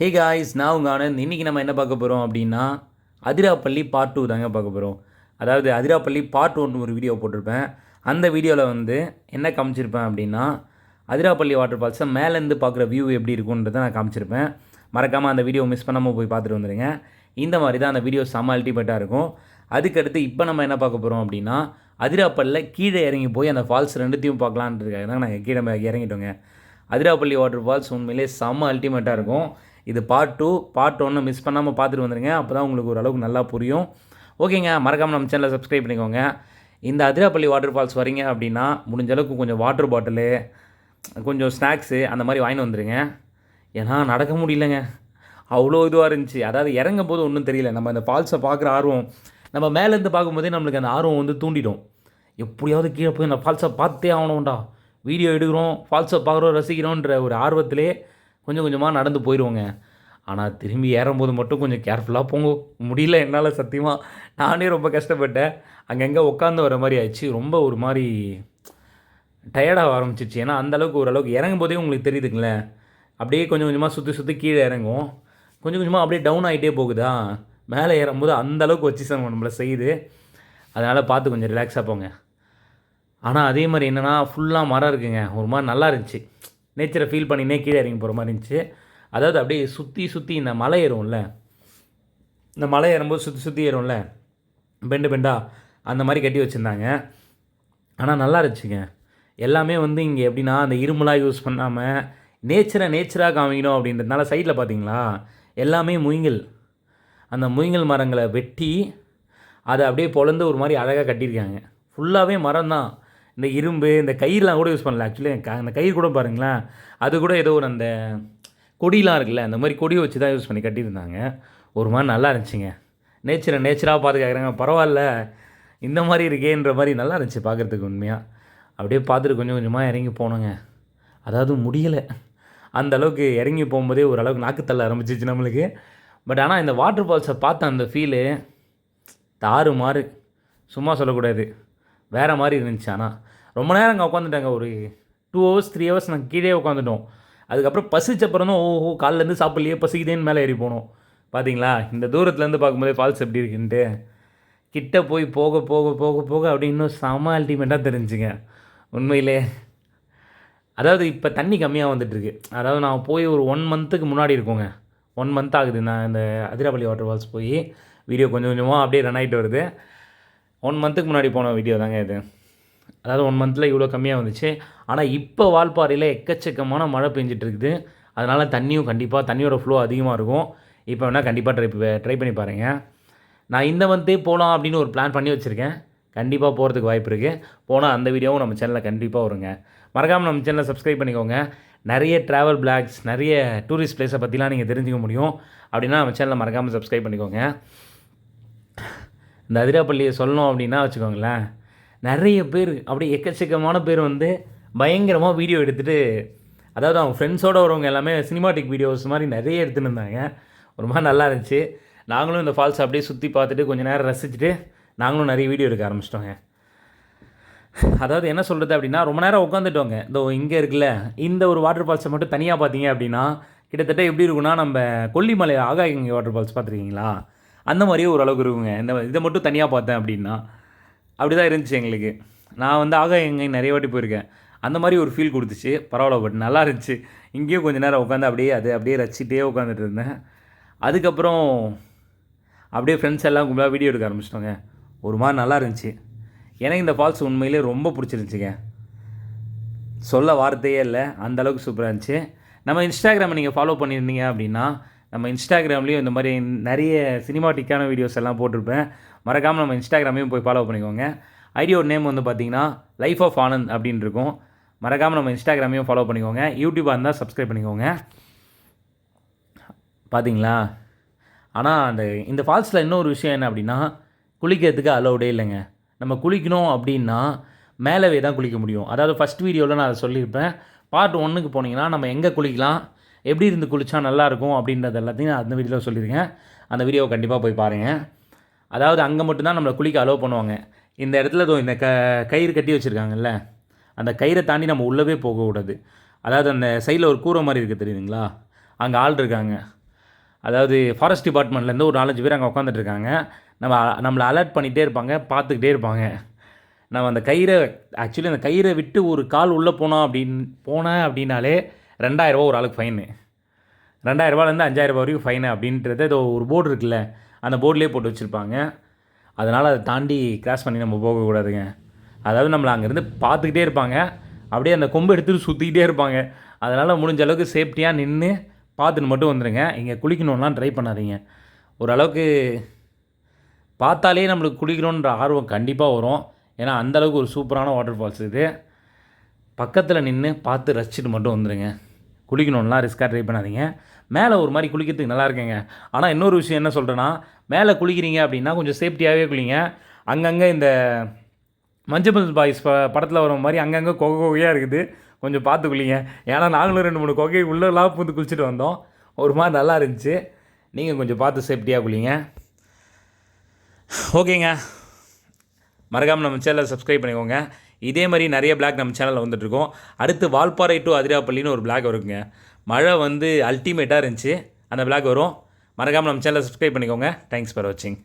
Hey guys நான் உங்கள் ஆனந்த் இன்றைக்கி நம்ம என்ன பார்க்க போகிறோம் அப்படின்னா அதிராப்பள்ளி பார்ட் டூ தாங்க பார்க்க போகிறோம் அதாவது அதிராப்பள்ளி பார்ட் ஒன் ஒரு வீடியோ போட்டிருப்பேன். அந்த வீடியோவில் வந்து என்ன காமிச்சிருப்பேன் அப்படின்னா அதிராப்பள்ளி வாட்டர் ஃபால்ஸை மேலேருந்து பார்க்குற வியூ எப்படி இருக்குன்றதை நான் காமிச்சிருப்பேன். மறக்காமல் அந்த வீடியோ மிஸ் பண்ணாமல் போய் பார்த்துட்டு வந்துடுங்க இந்த மாதிரி தான் அந்த வீடியோ செம்ம அல்டிமேட்டாக இருக்கும். அதுக்கடுத்து இப்போ நம்ம என்ன பார்க்க போகிறோம் அப்படின்னா அதிராப்பள்ளியில் கீழே இறங்கி போய் அந்த ஃபால்ஸ் ரெண்டுத்தையும் பார்க்கலான்றதுக்காக தான் நாங்கள் கீழே இறங்கிட்டோங்க. அதிராப்பள்ளி வாட்டர் ஃபால்ஸ் உண்மையிலே செம்ம அல்டிமேட்டாக இருக்கும். இது பார்ட் டூ பார்ட் ஒன்று மிஸ் பண்ணாமல் பார்த்துட்டு வந்துடுங்க அப்போ தான் உங்களுக்கு ஓரளவுக்கு நல்லா புரியும். ஓகேங்க மறக்காமல் நம்ம சேனலை சப்ஸ்கிரைப் பண்ணிக்கோங்க. இந்த அதிராப்பள்ளி வாட்டர் ஃபால்ஸ் வரீங்க அப்படின்னா முடிஞ்ச அளவுக்கு கொஞ்சம் வாட்டர் பாட்டிலு கொஞ்சம் ஸ்நாக்ஸு அந்த மாதிரி வாங்கிட்டு வந்துடுங்க ஏன்னா நடக்க முடியலங்க. அவ்வளோ இதுவாக இருந்துச்சு. அதாவது இறங்கும் போது ஒன்றும் தெரியல. நம்ம அந்த ஃபால்ஸை பார்க்குற ஆர்வம் நம்ம மேலேருந்து பார்க்கும்போதே நம்மளுக்கு அந்த ஆர்வம் வந்து தூண்டிடும். எப்படியாவது கீழே போய் அந்த ஃபால்ஸை பார்த்தே ஆகணும்டா. வீடியோ எடுக்கிறோம் ஃபால்ஸை பார்க்குறோம் ரசிக்கிறோன்ற ஒரு ஆர்வத்திலே கொஞ்சம் கொஞ்சமாக நடந்து போயிடுவோங்க ஆனால் திரும்பி ஏறும்போது மட்டும் கொஞ்சம் கேர்ஃபுல்லாக போங்க. முடியல என்னால் சத்தியமாக நானே ரொம்ப கஷ்டப்பட்டேன். அங்கங்கே உட்காந்து வர மாதிரி ஆயிடுச்சு. ரொம்ப ஒரு மாதிரி டயர்டாக ஆரம்பிச்சிச்சு ஏன்னா அந்தளவுக்கு ஓரளவுக்கு இறங்கும் போதே உங்களுக்கு தெரியுதுங்களே அப்படியே கொஞ்சம் கொஞ்சமாக சுற்றி சுற்றி கீழே இறங்கும். கொஞ்சம் கொஞ்சமாக அப்படியே டவுன் ஆகிட்டே போகுதா? மேலே ஏறும்போது அந்தளவுக்கு வச்சு சார் நம்மளை செய்யுது. அதனால் பார்த்து கொஞ்சம் ரிலாக்ஸாக போங்க. ஆனால் அதே மாதிரி என்னென்னா ஃபுல்லாக மரம் இருக்குங்க. ஒரு மாதிரி நல்லா இருந்துச்சு. நேச்சரை ஃபீல் பண்ணினே கீழே இறங்கி போகிற மாதிரி இருந்துச்சு. அதாவது அப்படியே சுற்றி சுற்றி இந்த மலை ஏறும்ல? இந்த மலை ஏறும்போது சுற்றி சுற்றி ஏறும்ல? பெண்டு பெண்டா அந்த மாதிரி கட்டி வச்சுருந்தாங்க. ஆனால் நல்லா இருந்துச்சுங்க. எல்லாமே வந்து இங்கே எப்படின்னா அந்த இருமலாக யூஸ் பண்ணாமல் நேச்சரை நேச்சராக காமிக்கணும் அப்படின்றதுனால சைடில் பார்த்தீங்களா எல்லாமே முயங்கல். அந்த முயங்கல் மரங்களை வெட்டி அதை அப்படியே பொழந்து ஒரு மாதிரி அழகாக கட்டியிருக்காங்க. ஃபுல்லாகவே மரம் தான் இந்த இரும்பு இந்த கயிறுலாம் கூட யூஸ் பண்ணல. ஆக்சுவலி அந்த கயிறு கூட பாருங்களேன். அது கூட ஏதோ ஒரு அந்த கொடிலாம் இருக்குல்ல அந்த மாதிரி கொடியை வச்சு தான் யூஸ் பண்ணி கட்டியிருந்தாங்க. ஒரு மாதிரி நல்லா இருந்துச்சுங்க. நேச்சரை நேச்சராக பார்த்துக்காக்குறாங்க பரவாயில்ல. இந்த மாதிரி இருக்கேன்ற மாதிரி நல்லா இருந்துச்சு பார்க்குறதுக்கு உண்மையாக அப்படியே பார்த்துட்டு கொஞ்சம் கொஞ்சமாக இறங்கி போனோங்க. அதாவது முடியலை. அந்த அளவுக்கு இறங்கி போகும்போதே ஓரளவுக்கு நாக்கு தள்ள ஆரம்பிச்சிச்சு நம்மளுக்கு. பட் ஆனால் இந்த வாட்டர் ஃபால்ஸை பார்த்த அந்த ஃபீலு தாறு மாறு சும்மா சொல்லக்கூடாது. வேறு மாதிரி இருந்துச்சு ஆனால் ரொம்ப நேரம் அங்கே உட்காந்துட்டாங்க ஒரு டூ ஹவர்ஸ் த்ரீ ஹவர்ஸ் நாங்கள் கீழே உட்காந்துட்டோம் அதுக்கப்புறம் பசிச்சப்புறம் தான் ஓஹோ காலிலேருந்து சாப்பிட்லையே பசிக்குதேன்னு மேலே ஏறி போனோம். பார்த்தீங்களா இந்த தூரத்துலேருந்து பார்க்கும்போதே ஃபால்ஸ் எப்படி இருக்குன்ட்டு. கிட்ட போய் போக போக போக போக அப்படி இன்னும் செம அல்டிமேட்டாக தெரிஞ்சுங்க. உண்மையிலே. அதாவது இப்போ தண்ணி கம்மியாக வந்துட்டுருக்கு. அதாவது நான் போய் ஒரு ஒன் மந்த்துக்கு முன்னாடி இருக்கோங்க. ஒன் மந்த் ஆகுது. நான் இந்த அதிராப்பள்ளி வாட்டர் ஃபால்ஸ் போய் வீடியோ கொஞ்சம் கொஞ்சமாக அப்படியே ரன் ஆகிட்டு வருது. ஒன் மந்த்துக்கு முன்னாடி போன வீடியோ தாங்க இது. அதாவது ஒன் மந்தில் இவ்வளோ கம்மியாக வந்துச்சு. ஆனால் இப்போ வால்பாறையில் எக்கச்சக்கமான மழை பெஞ்சிட்ருக்குது அதனால் தண்ணியும் கண்டிப்பாக தண்ணியோட ஃப்ளோ அதிகமாக இருக்கும். இப்போ வேணால் கண்டிப்பாக ட்ரை ட்ரை பண்ணி பாருங்கள் நான் இந்த மந்த்தே போகலாம் அப்படின்னு ஒரு பிளான் பண்ணி வச்சுருக்கேன். கண்டிப்பாக போகிறதுக்கு வாய்ப்பு இருக்குது போனால் அந்த வீடியோவும் நம்ம சேனலில் கண்டிப்பாக வருங்க. மறக்காமல் நம்ம சேனலை சப்ஸ்கிரைப் பண்ணிக்கோங்க. நிறைய ட்ராவல் பிளாக்ஸ் நிறைய டூரிஸ்ட் பிளேஸை பற்றிலாம் நீங்கள் தெரிஞ்சுக்க முடியும். அப்படின்னா நம்ம சேனலை மறக்காமல் சப்ஸ்கிரைப் பண்ணிக்கோங்க. இந்த அதிராப்பள்ளியை சொல்லணும் அப்படின்னா வச்சுக்கோங்களேன். நிறைய பேர் அப்படியே எக்கச்சக்கமான பேர் வந்து பயங்கரமாக வீடியோ எடுத்துகிட்டு அதாவது அவங்க ஃப்ரெண்ட்ஸோடு வரவங்க எல்லாமே சினிமாட்டிக் வீடியோஸ் மாதிரி நிறைய எடுத்துன்னு இருந்தாங்க. ஒரு மாதிரி நல்லா இருந்துச்சு. நாங்களும் இந்த ஃபால்ஸ் அப்படியே சுற்றி பார்த்துட்டு கொஞ்ச நேரம் ரசிச்சுட்டு நாங்களும் நிறைய வீடியோ எடுக்க ஆரம்பிச்சிட்டோங்க. அதாவது என்ன சொல்கிறது அப்படின்னா ரொம்ப நேரம் உட்காந்துட்டோங்க இதோ இங்கே இருக்குல்ல இந்த ஒரு வாட்டர் ஃபால்ஸை மட்டும் தனியாக பார்த்தீங்க அப்படின்னா கிட்டத்தட்ட எப்படி இருக்குன்னா நம்ம கொல்லிமலை ஆகாயங்க வாட்டர் ஃபால்ஸ் பார்த்துருக்கீங்களா? அந்த மாதிரியே ஓரளவுக்கு இருக்குங்க. இந்த இதை மட்டும் தனியாக பார்த்தேன் அப்படின்னா அப்படி தான் இருந்துச்சு எங்களுக்கு. நான் வந்து ஆக ஆகாயங்க நிறைய வாட்டி போயிருக்கேன். அந்த மாதிரி ஒரு ஃபீல் கொடுத்துச்சு. பரவாயில்ல பட் நல்லா இருந்துச்சு. இங்கேயும் கொஞ்ச நேரம் உட்காந்து அப்படியே அது அப்படியே ரசிச்சிட்டே உட்காந்துட்டு இருந்தேன். அதுக்கப்புறம் அப்படியே ஃப்ரெண்ட்ஸ் எல்லாம் கும்பலாக வீடியோ எடுக்க ஆரம்பிச்சிட்டோங்க. ஒரு மாதிரி நல்லா இருந்துச்சு. எனக்கு இந்த ஃபால்ஸ் உண்மையிலே ரொம்ப பிடிச்சிருந்துச்சிங்க. சொல்ல வார்த்தையே இல்லை. அந்தளவுக்கு சூப்பராக இருந்துச்சு. நம்ம இன்ஸ்டாகிராமை நீங்கள் ஃபாலோ பண்ணியிருந்தீங்க அப்படின்னா நம்ம இன்ஸ்டாகிராம்லேயும் இந்த மாதிரி நிறைய சினிமாட்டிக்கான வீடியோஸ் எல்லாம் போட்டிருப்பேன். மறக்காமல் நம்ம இன்ஸ்டாகிராமையும் போய் ஃபாலோ பண்ணிக்கோங்க. ஐடியோட நேம் வந்து பார்த்தீங்கன்னா லைஃப் ஆஃப் ஆனந்த் அப்படின்னு இருக்கும். மறக்காமல் நம்ம இன்ஸ்டாகிராமையும் ஃபாலோ பண்ணிக்கோங்க. யூடியூபாக இருந்தால் சப்ஸ்கிரைப் பண்ணிக்கோங்க. பார்த்தீங்களா ஆனால் அந்த இந்த ஃபால்ஸில் இன்னொரு விஷயம் என்ன அப்படின்னா குளிக்கிறதுக்கு அலௌடே இல்லைங்க. நம்ம குளிக்கணும் அப்படின்னா மேலவே தான் குளிக்க முடியும். அதாவது ஃபஸ்ட் வீடியோவில் நான் அதை சொல்லியிருப்பேன். பார்ட் ஒன்றுக்கு போனீங்கன்னா நம்ம எங்கே குளிக்கலாம்? எப்படி இருந்து குளித்தா நல்லாயிருக்கும் அப்படின்றது எல்லாத்தையும் நான் அந்த வீடியோவில் சொல்லியிருக்கேன். அந்த வீடியோவை கண்டிப்பாக போய் பாருங்கள் அதாவது அங்கே மட்டும்தான் நம்மளை குளிக்க அலோவ் பண்ணுவாங்க. இந்த இடத்துல இதோ இந்த க கயிறு கட்டி வச்சுருக்காங்கல்ல அந்த கயிறை தாண்டி நம்ம உள்ளவே போகக்கூடாது அதாவது அந்த சைடில் ஒரு கூரை மாதிரி இருக்குது தெரியுதுங்களா? அங்கே ஆள் இருக்காங்க. அதாவது ஃபாரஸ்ட் டிபார்ட்மெண்ட்லேருந்து ஒரு நாலஞ்சு பேர் அங்கே உட்காந்துட்ருக்காங்க நம்ம நம்மளை அலர்ட் பண்ணிகிட்டே இருப்பாங்க பார்த்துக்கிட்டே இருப்பாங்க. நம்ம அந்த கயிறை ஆக்சுவலி அந்த கயிறை விட்டு ஒரு கால் உள்ளே போனோம் அப்படின்னு போனேன் அப்படின்னாலே ரெண்டாயிரரூபா ஒரு ஆளுக்கு ஃபைனு ரெண்டாயிரரூபாலேருந்து அஞ்சாயிரரூபா வரைக்கும் ஃபைனு அப்படின்றது ஏதோ ஒரு போர்டு இருக்குல்ல அந்த போர்ட்லேயே போட்டு வச்சுருப்பாங்க. அதனால் அதை தாண்டி கிராஸ் பண்ணி நம்ம போகக்கூடாதுங்க அதாவது நம்மளை அங்கேருந்து பார்த்துக்கிட்டே இருப்பாங்க. அப்படியே அந்த கொம்பு எடுத்துகிட்டு சுற்றிக்கிட்டே இருப்பாங்க. அதனால் முடிஞ்ச அளவுக்கு சேஃப்டியாக நின்று பார்த்துட்டு மட்டும் வந்துடுங்க இங்கே குளிக்கணும்லாம் ட்ரை பண்ணாதீங்க. ஓரளவுக்கு பார்த்தாலே நம்மளுக்கு குளிக்கணுன்ற ஆர்வம் கண்டிப்பாக வரும். ஏன்னா அந்தளவுக்கு ஒரு சூப்பரான வாட்டர் ஃபால்ஸ் இது. பக்கத்தில் நின்று பார்த்து ரசிச்சுட்டு மட்டும் வந்துடுங்க குளிக்கணும்லாம் ரிஸ்க்காக ட்ரை பண்ணாதீங்க. மேலே ஒரு மாதிரி குளிக்கிறதுக்கு நல்லா இருக்குங்க. ஆனால் இன்னொரு விஷயம் என்ன சொல்கிறேன்னா மேலே குளிக்கிறீங்க அப்படின்னா கொஞ்சம் சேஃப்டியாகவே குளிங்க. அங்கங்கே இந்த மஞ்சள் பாய்ஸ் ப படத்தில் வர மாதிரி அங்கங்கே கொகை கொகையாக இருக்குது. கொஞ்சம் பார்த்து குளிங்க. ஏன்னா நாங்களும் ரெண்டு மூணு கொகை உள்ளெல்லாம் பூந்து குளிச்சுட்டு வந்தோம். ஒரு மாதிரி நல்லா இருந்துச்சு. நீங்கள் கொஞ்சம் பார்த்து சேஃப்டியாக குளிங்க. ஓகேங்க. மறக்காமல் நம்ம சேனலை சப்ஸ்கிரைப் பண்ணிக்கோங்க. இதே மாதிரி நிறைய பிளாக் நம்ம சேனலில் வந்துட்டுருக்கோம். அடுத்து வால்பாறை டு அதிராப்பள்ளின்னு ஒரு பிளாக் வருங்க. மழை வந்து அல்டிமேட்டாக இருந்துச்சு. அந்த பிளாக் வரும். மறக்காமல் நம்ம சேனலை சப்ஸ்கிரைப் பண்ணிக்கோங்க. தேங்க்ஸ் ஃபார் வாட்சிங்